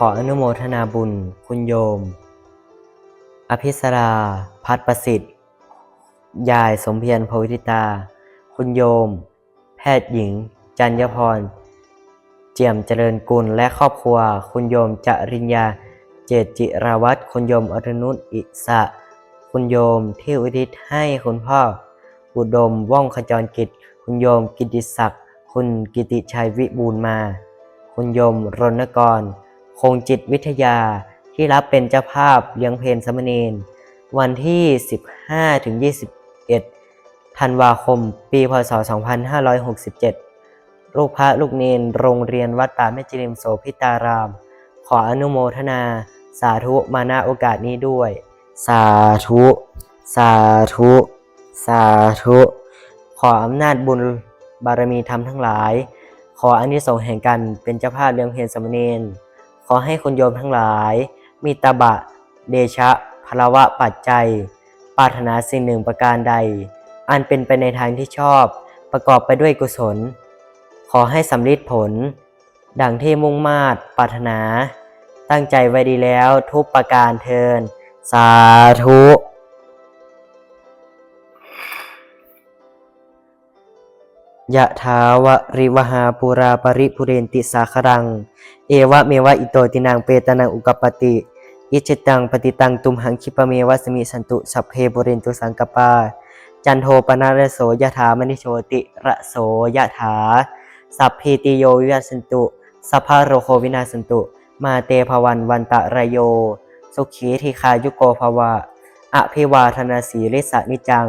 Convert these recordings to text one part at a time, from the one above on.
ขออนุโมทนาบุญ คุณโยม อภิสรา พัดประสิทธิ์ ยายสมเพียรโพธิตา คุณโยม แพทย์หญิง จัญญพร เจียมเจริญกุลและครอบครัว คุณโยมจริญญา เจตจิราวัตรคุณโยมอรนุชอิสะ คุณโยมที่อุทิศให้คุณพ่อ อุดมว่องขจรกิจ คุณโยมกิติศักดิ์ คุณกิติชัยวิบูลมา คุณโยมรณกร คงจิตวิทยาที่รับเป็นเจ้าภาพเลี้ยงเพลสมเณรวันที่ 15ถึง21 ธันวาคม ปีพศ 2567 ลูกพระลูกเนนโรงเรียนวัดป่าแม่จิริมโสพิตาราม ขออนุโมทนาสาธุมาณโอกาสนี้ด้วย สาธุ สาธุ สาธุ ขออำนาจบุญบารมีธรรมทั้งหลาย ขออานิสงส์แห่งการเป็นเจ้าภาพเลี้ยงเพลสามเณร ขอให้คุณโยมทั้งหลาย มีตบะ เดชะพลวะปัจจัย ปรารถนาสิ่งหนึ่งประการใด อันเป็นไปในทางที่ชอบ ประกอบไปด้วยกุศล ขอให้สำลิดผล ดังที่มุ่งมาตรปรารถนา ตั้งใจไว้ดีแล้วทุกประการเทิน สาธุ ยะถาวะริวหาปุราปริปุเรนติสาครัง เอวะเมวะอิโตตินังเปตนังอุกปติ อิจิตังปฏิตังตุมหังคิปะเมวะสมิสันตุสัพเพบุเรนตุสังกปา จันโทปนาระโสยะถามณิโชติระโสยะถา สัพพีติโยวิวัสันตุสัพพะโรโควินาสันตุ มาเตภวันวันตะระโย สุขีทีคายุโกภวะ อภิวาทนาสีริสานิจัง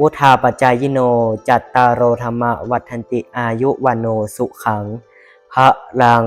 อุทาปัจจายโน จัตตารโรธรรมวัฒนติอายุวันโนสุขังพระลัง